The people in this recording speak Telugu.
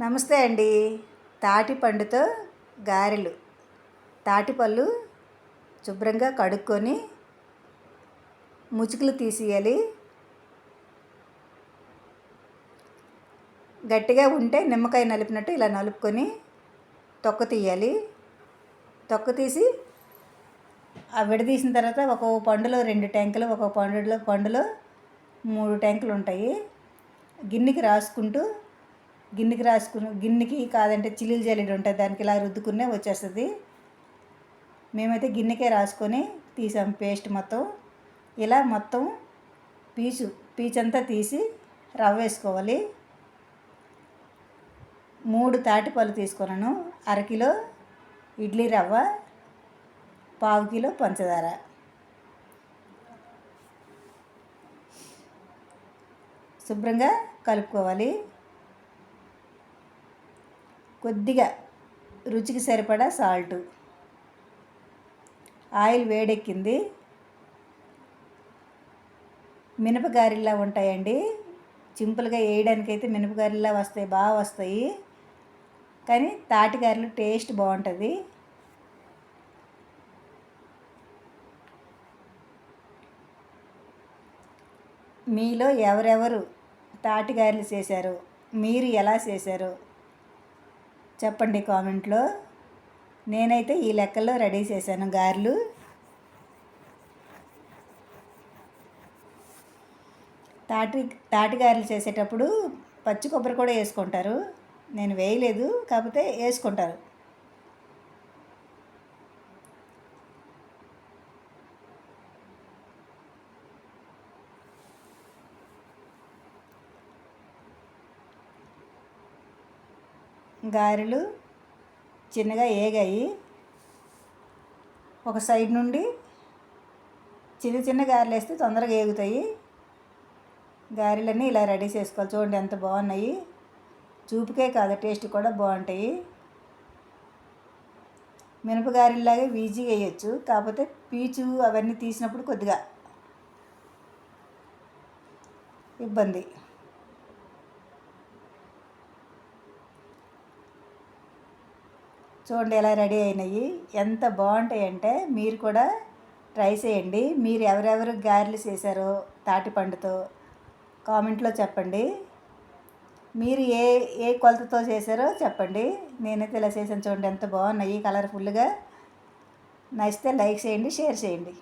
నమస్తే అండి. తాటి పండుతో గారెలు. తాటిపళ్ళు శుభ్రంగా కడుక్కొని ముచుకులు తీసేయాలి. గట్టిగా ఉంటే నిమ్మకాయ నలిపినట్టు ఇలా నలుపుకొని తొక్క తీయాలి. తొక్క తీసి ఆ విడదీసిన తర్వాత ఒక పండులో రెండు ట్యాంకులు ఒక పండులో పండులో మూడు ట్యాంకులు ఉంటాయి. గిన్నెకి రాసుకుంటూ గిన్నెకి రాసుకుని గిన్నెకి కాదంటే చిల్లీలు జల్లెడు ఉంటుంది దానికి ఇలా రుద్దుకునే వచ్చేస్తుంది. మేమైతే గిన్నెకే రాసుకొని తీసాం పేస్ట్ మొత్తం. ఇలా మొత్తం పీచు పీచంతా తీసి రవ్వ వేసుకోవాలి. మూడు తాటిపళ్ళు తీసుకున్నాను అరకిలో ఇడ్లీ రవ్వ పావు కిలో పంచదార. శుభ్రంగా కలుపుకోవాలి. కొద్దిగా రుచికి సరిపడా సాల్ట్. ఆయిల్ వేడెక్కింది. మినపగారిలా ఉంటాయండి. సింపుల్గా వేయడానికైతే మినపగారిలా వస్తాయి బాగా వస్తాయి. కానీ తాటిగారెలు టేస్ట్ బాగుంటుంది. మీలో ఎవరెవరు తాటిగారెలు చేశారు? మీరు ఎలా చేశారు? చెప్పండి కామెంట్లో. నేనైతే ఈ లెక్కల్లో రెడీ చేశాను గారెలు. తాటి తాటి గారెలు చేసేటప్పుడు పచ్చి కొబ్బరి కూడా వేసుకుంటారు. నేను వేయలేదు కాకపోతే వేసుకుంటారు. గారెలు చిన్నగా ఏగాయి. ఒక సైడ్ నుండి చిన్న చిన్న గారెలు వేస్తే తొందరగా ఏగుతాయి. గారెలన్నీ ఇలా రెడీ చేసుకోవాలి. చూడండి ఎంత బాగున్నాయి. చూపుకే కాదు టేస్ట్ కూడా బాగుంటాయి. మినపగారెల్లాగే ఈజీగా వేయచ్చు. కాకపోతే పీచు అవన్నీ తీసినప్పుడు కొద్దిగా ఇబ్బంది. చూడండి ఎలా రెడీ అయినాయి. ఎంత బాగుంటాయి అంటే మీరు కూడా ట్రై చేయండి. మీరు ఎవరెవరు గారెలు చేశారో తాటిపండుతో కామెంట్లో చెప్పండి. మీరు ఏ ఏ కొలతతో చేశారో చెప్పండి. నేనైతే ఇలా చేసాను చూడండి ఎంత బాగున్నాయి. కలర్ఫుల్గా నచ్చితే లైక్ చేయండి షేర్ చేయండి.